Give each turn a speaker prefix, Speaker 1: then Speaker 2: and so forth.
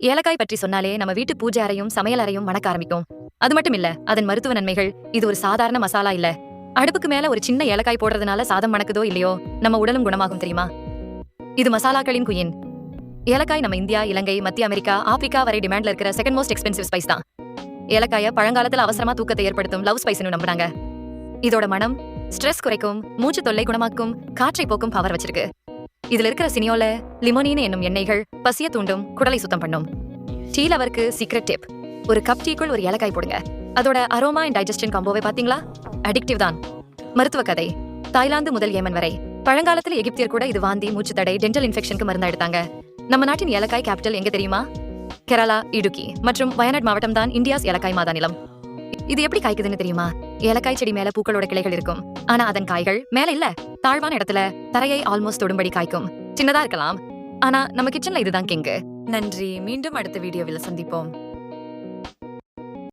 Speaker 1: ஏலக்காய் பற்றி சொன்னாலே நம்ம வீட்டு பூஜை அறையும் சமையல் அறையும் மணக்க ஆரம்பிக்கும். அது மட்டும் இல்ல அதன் மருத்துவ நன்மைகள் இது ஒரு சாதாரண மசாலா இல்ல. அடுப்புக்கு மேல ஒரு சின்ன ஏலக்காய் போடுறதுனால சாதம் மணக்குதோ இல்லையோ நம்ம உடலும் குணமாகும் தெரியுமா? இது மசாலாக்களின் குயின். ஏலக்காய் நம்ம இந்தியா இலங்கை மத்திய அமெரிக்கா ஆப்பிரிக்கா வரை டிமாண்ட்ல இருக்கிற செகண்ட் மோஸ்ட் எக்ஸ்பென்சிவ் ஸ்பைஸ் தான். ஏலக்காய பழங்காலத்துல அவசரமா தூக்கத்தை ஏற்படுத்தும் லவ் ஸ்பைஸ்னு நம்புறாங்க. இதோட மனம் ஸ்ட்ரெஸ் குறைக்கும் மூச்சு தொல்லை குணமாக்கும் காற்றை போக்கும் பவர் வச்சிருக்கு. இதுல இருக்கிற சினியோல லிமோனின் என்னும் எண்ணெய்கள் பசிய தூண்டும் குடலை சுத்தம் பண்ணும். டீ லவருக்கு சீக்ரெட் டிப் ஒரு கப் டீக்குள் ஒரு ஏலக்காய் போடுங்க. அதோட அரோமா அண்ட் டைஜஸ்டன் காம்போவை பாத்தீங்களா அடிக்டிவ் தான். மருத்துவ கதை. தாய்லாந்து முதல் ஏமன் வரை. பழங்காலத்துல எகிப்தியர் கூட இது வாந்தி மூச்சு தடை டென்டல் இன்ஃபெக்ஷனுக்கு மருந்து எடுத்தாங்க. நம்ம நாட்டின் ஏலக்காய் கேபிட்டல் எங்க தெரியுமா? கேரளா இடுக்கி மற்றும் வயநாட் மாவட்டம் தான் இந்தியாஸ் ஏலக்காய் மாதாநிலம் இது எப்படி காய்க்குதுன்னு தெரியுமா? ஏலக்காய் செடி மேல பூக்களோட கிளைகள் இருக்கும். ஆனா அதன் காய்கள் மேல இல்ல. தாழ்வான இடத்துல தரையை ஆல்மோஸ்ட் தொடும்படி காய்க்கும். சின்னதா இருக்கலாம். ஆனா நம்ம கிச்சன்ல இதுதான் கிங்கு. நன்றி. மீண்டும் அடுத்த வீடியோவில் சந்திப்போம்.